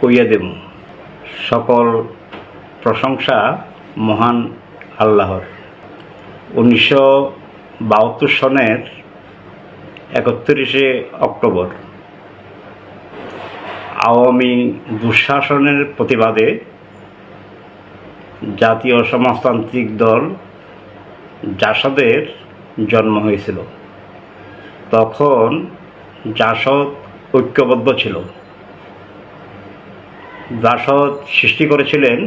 কইয়া দেব। সকল প্রশংসা মহান আল্লাহর। উনিশশো বাহাত্তর সনের একত্রিশে অক্টোবর আওয়ামী দুঃশাসনের প্রতিবাদে জাতীয় সমাজতান্ত্রিক দল জাসদের জন্ম হয়েছিল। তখন জাসদ ঐক্যবদ্ধ ছিল। জাসদ সৃষ্টি করেছিলেন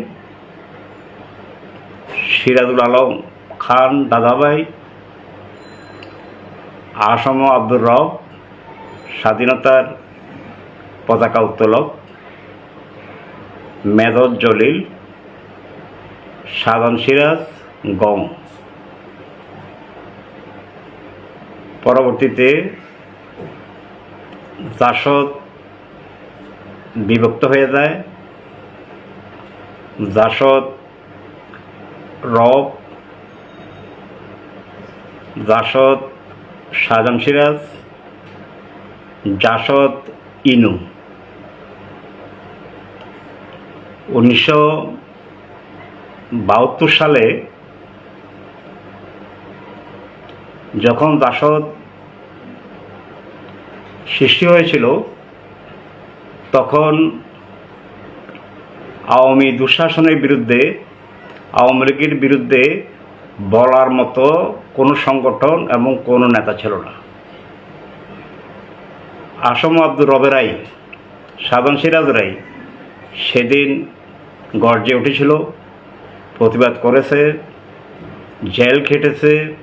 সিরাজুল আলম খান দাদাভাই, আসম আব্দুর রব, স্বাধীনতার পতাকা উত্তোলক, মেজর জলিল, সাধন সিরাজ, গম। পরবর্তীতে জাসদ বিভক্ত হয়ে যায়। জাসদ, রব, জাসদ, শাহজাহান সিরাজ, জাসদ, ইনু। উনিশশো বাহাত্তর সালে যখন জাসদ সৃষ্টি হয়েছিল, তখন আওয়ামী দুঃশাসনের বিরুদ্ধে, আওয়ামী লীগের বিরুদ্ধে বলার মতো কোনো সংগঠন এবং কোনো নেতা ছিল না। আসম আব্দুর রবেরাই সাধন সিরাজ রাই সেদিন গর্জে উঠেছিল, প্রতিবাদ করেছে, জেল খেটেছে,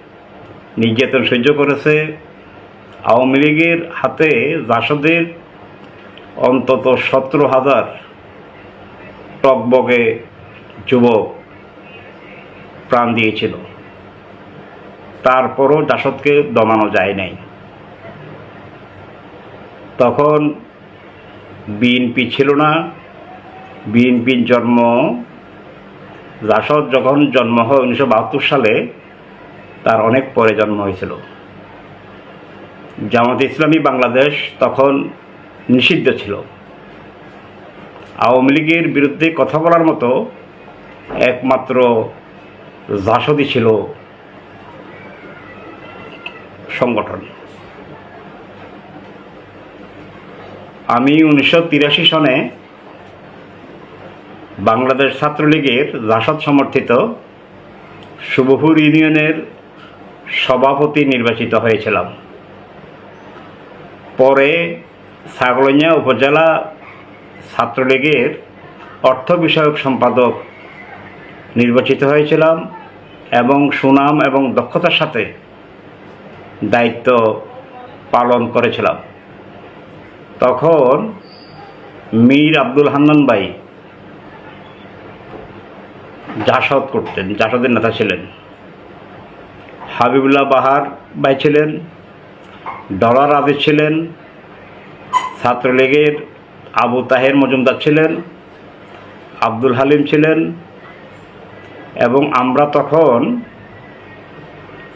নির্যাতন সহ্য করেছে। আওয়ামী লীগের হাতে জাসদের অন্তত সতেরো হাজার টকবগে যুবক প্রাণ দিয়েছিল। তারপরও জাসদকে দমানো যায় নাই। তখন বিএনপি ছিল না। বিএনপির জন্ম জাসদ যখন জন্ম হয় উনিশশো বাহাত্তর সালে, তার অনেক পরে জন্ম হয়েছিল। জামাত ইসলামী বাংলাদেশ তখন নিষিদ্ধ ছিল। আওয়ামী লীগের বিরুদ্ধে কথা বলার মতো একমাত্র জাসদই ছিল সংগঠন। আমি উনিশশো তিরাশি সনে বাংলাদেশ ছাত্রলীগের জাসদ সমর্থিত শুভপুর ইউনিয়নের সভাপতি নির্বাচিত হয়েছিলাম। পরে ছাগলইয়া উপজেলা ছাত্রলীগের অর্থ বিষয়ক সম্পাদক নির্বাচিত হয়েছিলাম এবং সুনাম এবং দক্ষতার সাথে দায়িত্ব পালন করেছিলাম। তখন মীর আব্দুল হান্নান ভাই জাসদ করতেন, জাসদের নেতা ছিলেন। হাবিবুল্লাহ বাহার ভাই ছিলেন, ডলার আবিদ ছিলেন, ছাত্রলীগের আবু তাহের মজুমদার ছিলেন, আব্দুল হালিম ছিলেন এবং আমরা তখন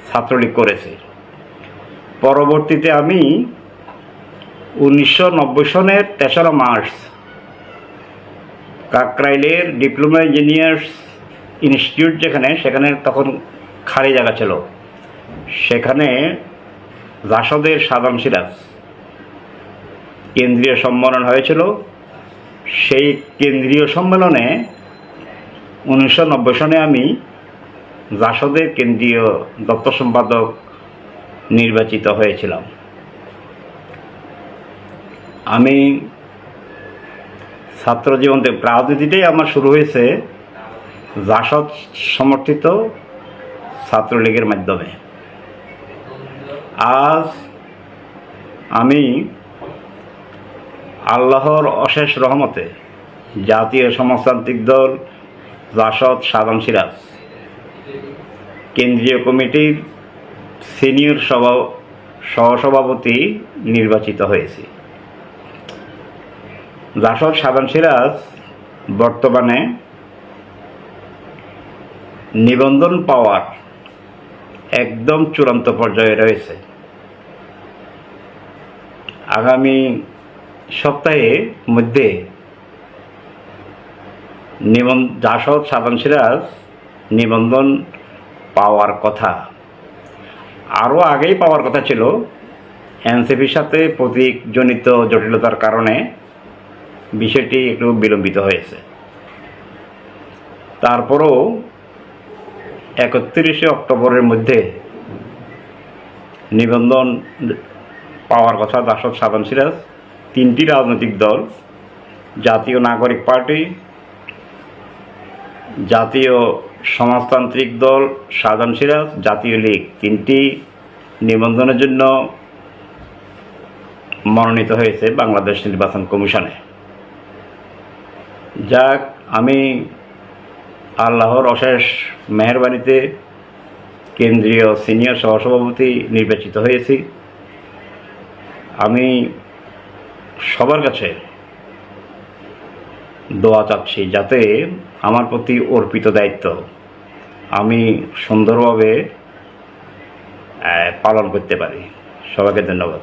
ছাত্রলীগ করেছি। পরবর্তীতে আমি উনিশশো নব্বই সনের তেসরা মার্চ কাকরাইলের ডিপ্লোমা ইঞ্জিনিয়ার্স ইনস্টিটিউট যেখানে, সেখানে তখন খালি জায়গা ছিল। সেখানে জাসদের সাদাম সিরাজ কেন্দ্রীয় সম্মেলন হয়েছিল। সেই কেন্দ্রীয় সম্মেলনে উনিশশো নব্বই সনে আমি জাসদের কেন্দ্রীয় দপ্তর সম্পাদক নির্বাচিত হয়েছিলাম। আমি ছাত্র জীবন থেকে রাজনীতিটাই আমার শুরু হয়েছে জাসদ সমর্থিত ছাত্রলীগের মাধ্যমে। আজ আমি আল্লাহর অশেষ রহমতে জাতীয় সমাজতান্ত্রিক দল জাসদ সাধারণ সিরাজ, কেন্দ্রীয় কমিটির সিনিয়র সভা সহসভাপতি নির্বাচিত হয়েছি। জাসদ সাধারণ সিরাজ বর্তমানে নিবন্ধন পাওয়ার একদম চূড়ান্ত পর্যায়ে রয়েছে। আগামী সপ্তাহে মধ্যে নিবন জাসদ সাধন সিরাজ নিবন্ধন পাওয়ার কথা। আরও আগেই পাওয়ার কথা ছিল। এনসিপির সাথে প্রতীকজনিত জটিলতার কারণে বিষয়টি একটু বিলম্বিত হয়েছে। তারপরও একত্রিশে অক্টোবরের মধ্যে নিবন্ধন পাওয়ার কথা দাসদ সাধন সিরাজ তিনটি রাজনৈতিক দল, জাতীয় নাগরিক পার্টি, জাতীয় সমাজতান্ত্রিক দল সাধন সিরাজ, জাতীয় লীগ, তিনটি নিবন্ধনের জন্য মনোনীত হয়েছে বাংলাদেশ নির্বাচন কমিশনে। যাক, আমি আল্লাহর অশেষ মেহরবানিতে কেন্দ্রীয় সিনিয়র সহসভাপতি নির্বাচিত হয়েছি। আমি সবার কাছে দোয়া চাচ্ছি যাতে আমার প্রতি অর্পিত দায়িত্ব আমি সুন্দরভাবে পালন করতে পারি। সবাইকে ধন্যবাদ।